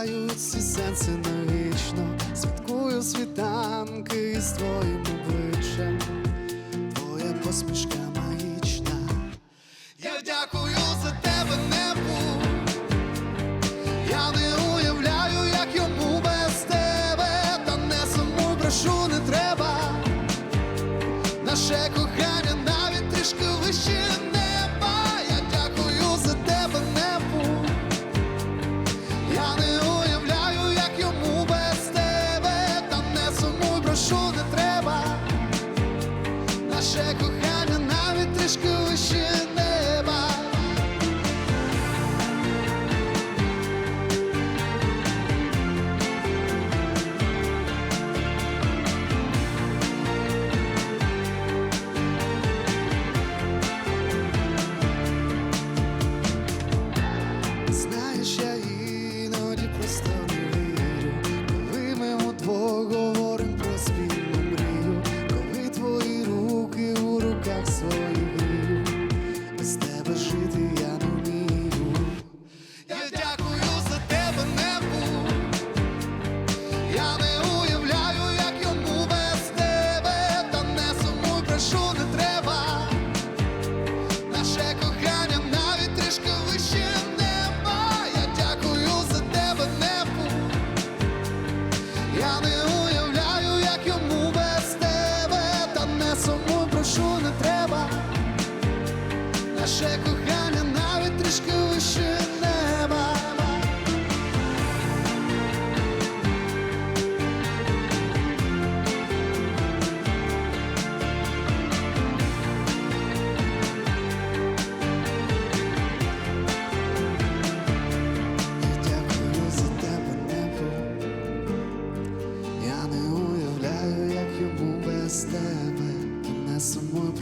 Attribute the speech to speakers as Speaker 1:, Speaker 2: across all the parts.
Speaker 1: Зникають всі сенси навічно, святкую світанки з твоїм обличчям, твоя посмішка магічна. Я дякую за тебе небу. Я не уявляю, як йому без тебе, та не сумуй, прошу, не треба. Наше кохання навіть трішки вище Наше кохання навіть трішки вище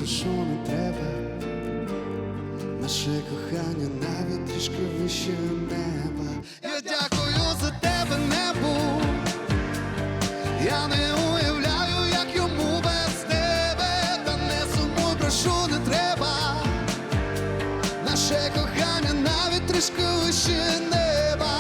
Speaker 1: прошу, не треба. Наше кохання навіть трішки вище неба. Я дякую за тебе небу. Я не уявляю, як йому без тебе. Та не сумуй, прошу, не треба. Наше кохання навіть трішки вище неба.